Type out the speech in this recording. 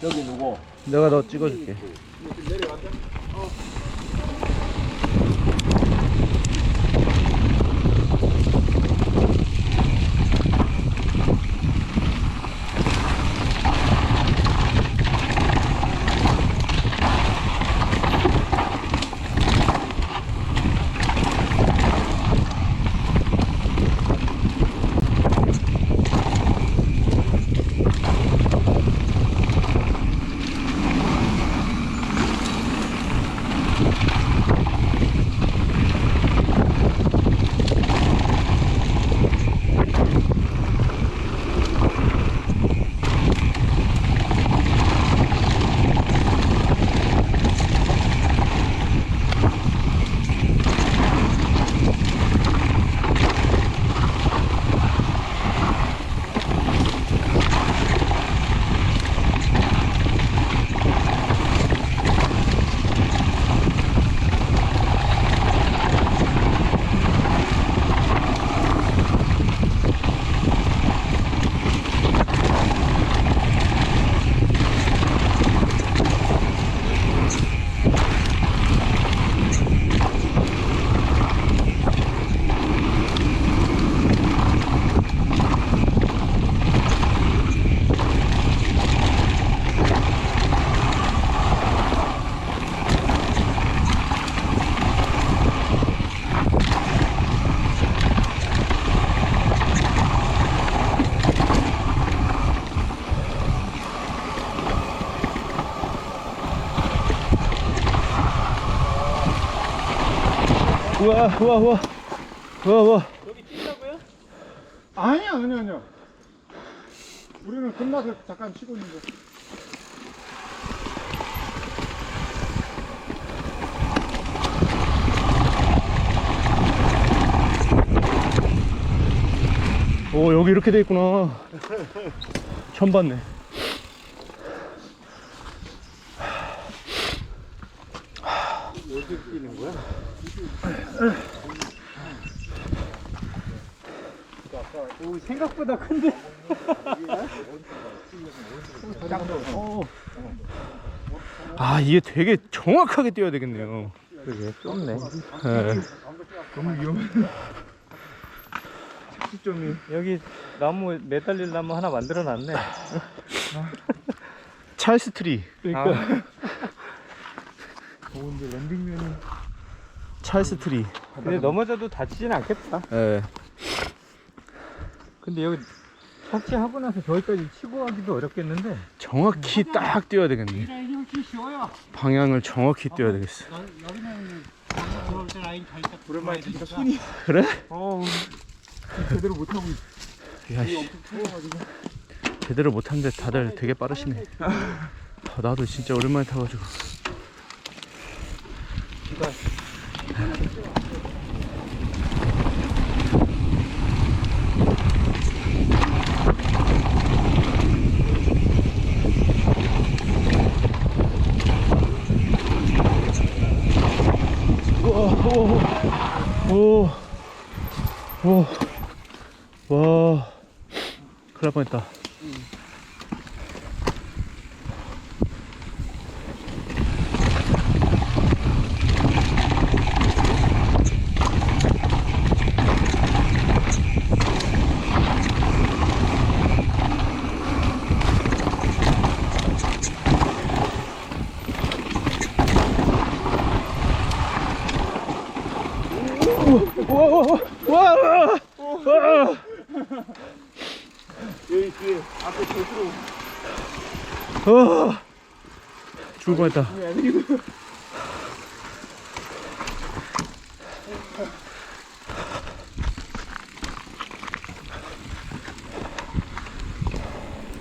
저기 누구? 내가 너 찍어줄게. 우와, 우와, 우와. 우와, 우와. 아니야 아니야 아니야 우리는 끝나서 잠깐 쉬고 있는데 오, 여기 이렇게 돼 있구나. 처음 봤네. 오, 생각보다 큰데 아, 이게 되게 정확하게 뛰어야 되겠네요. 그게 좁네. 예. 너무 위험해 시점이 여기 나무 매달릴 나무 하나 만들어 놨네. 찰스 트리. 그러니까 더운데 랜딩면이 찰스 트리. 근데 넘어져도 다치진 않겠다. 예. 근데 여기 착지하고 나서 저기까지 치고 가기도 어렵겠는데. 정확히 딱 뛰어야 되겠네. 라인이 훨씬 쉬워요 방향을 정확히 뛰어야 되겠어. 여기는 들어올 때 라인 잘 딱. 오랜만에 진짜 손이. 그래? 어우 제대로 못하고 있어 야, 씨. 제대로 못하는데 다들 되게 빠르시네. 아, 나도 진짜 오랜만에 타가지고. 오, 오, 오, 와, 큰일 날 뻔했다. 와, 와, 와, 여기 뒤에 앞에 저수로 와, 죽을 뻔했다.